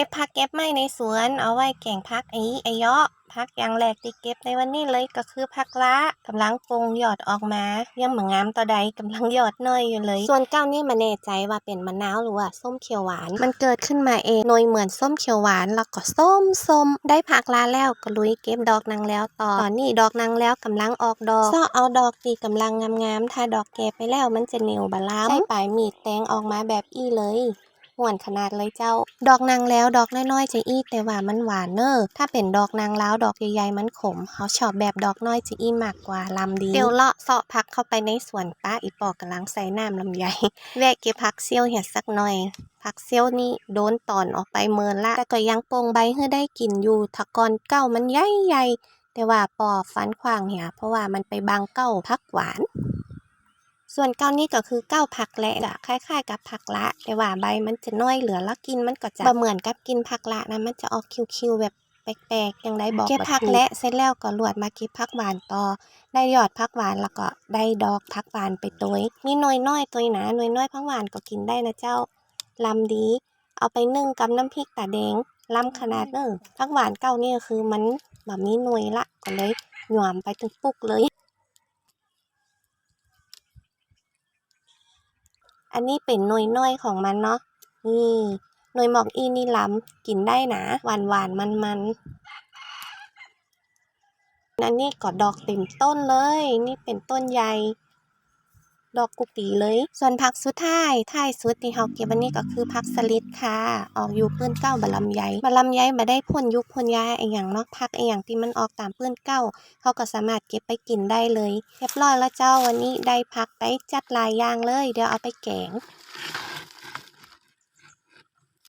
ก็บผักเก็บไม้ในสวน เอาไว้แกงผักไอ้ไอ้เยาะผักอย่างแรกที่เก็บในวันนี้เลยก็คือผักละกำลังปงหยอดออกมายังเหมือนงามต่อใดกำลังหยอดน้อยอยู่เลย ส่วนเก้านี่มาแน่ใจว่าเป็นมะนาวหรือว่าส้มเขียวหวาน มันเกิดขึ้นมาเองน่วยเหมือนส้มเขียวหวานแล้วก็ส้มส้มได้ผักลาแล้วก็ลุยเก็บดอกนางแล้วต่อตอนนี้ดอกนางแล้วกำลังออกดอกซ้อเอาดอกที่กำลังงามๆถ้าดอกแก่ไปแล้วมันจะเหนียวบะล้ำใช้ปลายมีดแตงออกมาแบบอี้เลย หวานขนาดเลยเจ้า ดอกนางแล้วดอกน้อยๆจะอี้แต่ว่ามันหวานเนอถ้าเป็นดอกนางแล้วดอกใหญ่ๆมันขมเขาชอบแบบดอกน้อยจะอี้มากกว่าลำดีเดี๋ยวเลาะเสาะพักเข้าไปในสวนป้าอีปอกกำลังใส่น้ำลำไยแวะเก็บผักเซี่ยวเห็ดสักหน่อยผักเซียวนี่โดนตอนออกไปเมินละแต่ก็ยังโปร่งใบให้ได้กินอยู่ถ้ากอนเก้ามันใหญ่ใหญ่ๆแต่ว่าปอฟันขวางเหี่ยเพราะว่ามันไปบังเก้าผักหวาน ส่วนเก้านี่ก็คือเก้าผักแหละจะคล้ายๆ กับผักละ แต่ว่าใบมันจะน้อยเหลือแล้วกินมันก็จะเหมือนกับกินผักละนะมันจะออกคิวๆแบบแปลกๆอย่างได้บอกเก็บผักและเสร็จแล้วก็ลวดมาเก็บผักหวานต่อ ได้ยอดผักหวานแล้วก็ได้ดอกผักหวานไปตัวยมีน่วยน้อยตัวยหนาน่วยน้อยผักหวานก็กินได้นะเจ้าลำดี เอาไปนึ่งกับน้ำพริกตาแดงลำขนาดเนอผักหวานเก้านี่คือมันแบบมีหน่วยละก็เลยหย่วมไปถึงปุกเลย อันนี้เป็นหน่วยน้อยของมันเนาะนี่หน่วยหมอกอีนี่ล้ำกินได้นะหวานหวานมันมันอันนี้ก็ดอกเต็มต้นเลย นี่เป็นต้นใหญ่ ดอกกุปีเลย ส่วนผักสุดท้ายท้ายสุดที่เฮาเก็บวันนี้ก็คือผักสลิดค่ะ ออกอยู่เปื้อนเก้าบะลำไยบะลำไยมาได้พ่นยุคพ่นยาไอหย่างเนาะผักไอหย่างที่มันออกตามเปื้อนเก้าเขาก็สามารถเก็บไปกินได้เลย เรียบร้อยแล้วเจ้าวันนี้ได้พักไปจัดหลายอย่างเลย เดี๋ยวเอาไปแกง